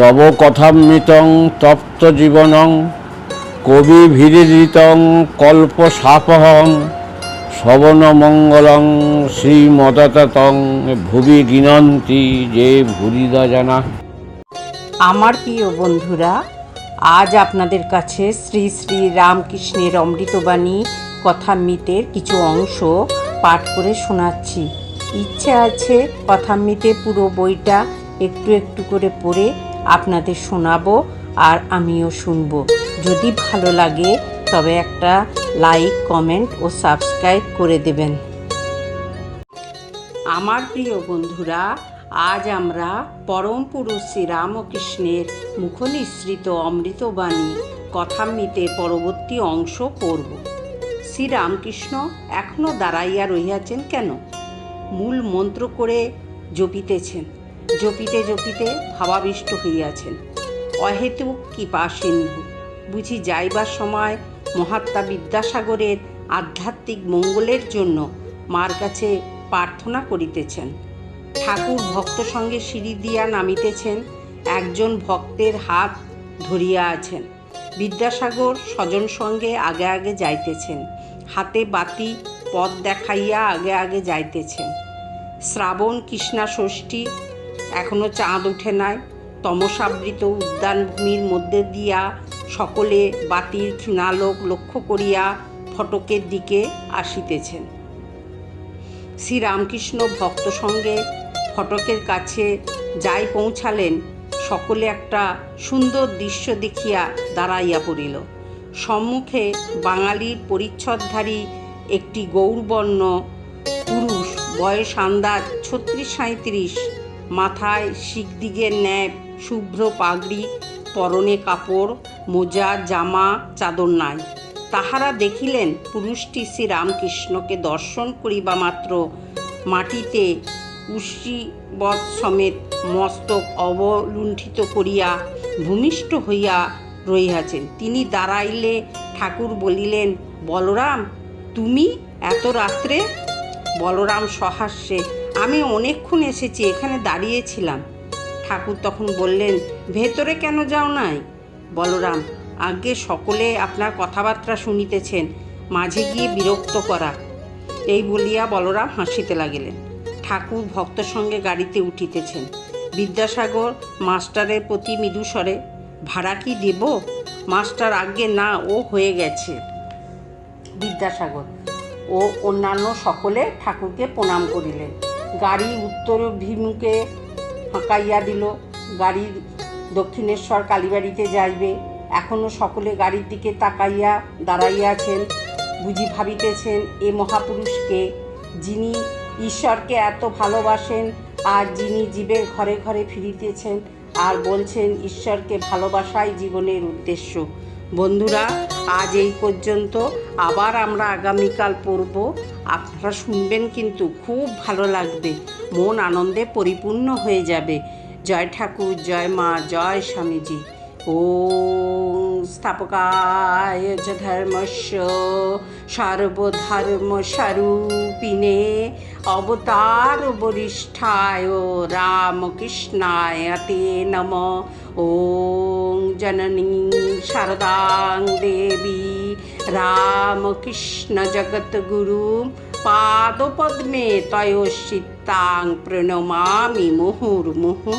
তব কথামৃতং তপ্ত জীবনং, কবি ভিরিতং কল্প সাপহং, শ্রবণ মঙ্গলং শ্রীমদতং ভুবি গিনন্তি, যে ভুরিদা জানা। আমার প্রিয় বন্ধুরা, আজ আপনাদের কাছে শ্রী শ্রী রামকৃষ্ণের অমৃতবাণী কথামৃতের কিছু অংশ পাঠ করে শোনাচ্ছি। ইচ্ছে আছে কথামৃতে পুরো বইটা একটু একটু করে পড়ে আপনাদের শোনাবো আর আমিও শুনব। যদি ভালো লাগে, তবে একটা লাইক, কমেন্ট ও সাবস্ক্রাইব করে দেবেন। আমার প্রিয় বন্ধুরা, আজ আমরা পরম পুরুষ শ্রী রামকৃষ্ণের মুখনিসৃত অমৃতবাণী কথামৃতে পরবর্তী অংশ পড়ব। শ্রীরামকৃষ্ণ এখনও দাঁড়াইয়া রহিয়াছেন কেন? মূল মন্ত্র করে জপিতেছেন। জপিতে জপিতে ভাবাবিষ্ট হইয়াছেন। অহেতুক কৃপা সিন্ধু। বুঝি যাইবার সময় মহাত্মা বিদ্যাসাগরের আধ্যাত্মিক মঙ্গলের জন্য মার কাছে প্রার্থনা করিতেছেন। ঠাকুর ভক্ত সঙ্গে সিঁড়ি দিয়া নামিতেছেন, একজন ভক্তের হাত ধরিয়া আছেন। বিদ্যাসাগর স্বজন সঙ্গে আগে আগে যাইতেছেন, হাতে বাতি, পথ দেখাইয়া আগে আগে যাইতেছেন। শ্রাবণ কৃষ্ণা ষষ্ঠী এখনও চাঁদ ওঠে নাই। তমসাবৃত উদ্যানভূমির মধ্যে দিয়া সকলে বাতির ক্ষীণালোক লক্ষ্য করিয়া ফটকের দিকে আসিতেছেন। শ্রীরামকৃষ্ণ ভক্ত সঙ্গে ফটকের কাছে যাই পৌঁছালেন, সকলে একটা সুন্দর দৃশ্য দেখিয়া দাঁড়াইয়া পড়িল। সম্মুখে বাঙালির পরিচ্ছদধারী একটি গৌরবর্ণ পুরুষ, বয়স আন্দাজ ছত্রিশ সাঁত্রিশ মাথায় শিখদিগের ন্যায় শুভ্র পাগড়ি, পরনে কাপড়, মোজা, জামা, চাদর নাই। তাহারা দেখিলেন পুরুষটি শ্রীরামকৃষ্ণকে দর্শন করিবা মাত্র। মাটিতে উষ্ঠিবৎ সমেত মস্তক অবলুণ্ঠিত করিয়া ভূমিষ্ঠ হইয়া রহিয়াছেন। তিনি দাঁড়াইলে ঠাকুর বলিলেন, বলরাম, তুমি এত রাত্রে? বলরাম সহাস্যে আমি অনেকক্ষণ এসেছি, এখানে দাঁড়িয়েছিলাম। ঠাকুর তখন বললেন, ভেতরে কেন যাও নাই? বলরাম, আগে সকলে আপনার কথাবার্তা শুনিতেছেন, মাঝে গিয়ে বিরক্ত করা। এই বলিয়া বলরাম হাসিতে লাগিলেন। ঠাকুর ভক্ত সঙ্গে গাড়িতে উঠিতেছেন। বিদ্যাসাগর মাস্টারের প্রতি মৃদুস্বরে ভাড়া কি দেব? মাস্টার আগে না, ও হয়ে গেছে। বিদ্যাসাগর, ও অন্যান্য সকলে ঠাকুরকে প্রণাম করিলেন। গাড়ি উত্তর অভিমুখে হাঁকাইয়া দিল। গাড়ি দক্ষিণেশ্বর কালীবাড়িতে যাইবে। এখনও সকলে গাড়ির দিকে তাকাইয়া দাঁড়াইয়াছেন, বুঝি ভাবিতেছেন এ মহাপুরুষকে। যিনি ঈশ্বরকে এত ভালোবাসেন আর যিনি জীবের ঘরে ঘরে ফিরিতেছেন আর বলছেন ঈশ্বরকে ভালোবাসাই জীবনের উদ্দেশ্য। বন্ধুরা, আজ এই পর্যন্ত। আবার আমরা আগামীকাল পড়ব। আপনারা শুনবেন কিন্তু খুব ভালো লাগবে। মন আনন্দে পরিপূর্ণ হয়ে যাবে। জয় ঠাকুর, জয় মা, জয় স্বামীজি। ও স্থাপকায় ধর্মস্য সর্বধর্ম স্বরূপিণে অবতার বরিষ্ঠায় রামকৃষ্ণায় তে নম। ওং জননী শারদাং দেবী রামকৃষ্ণ জগদ্গুরু পাদপদ্মে प्रणमामि মুহুর্মুহু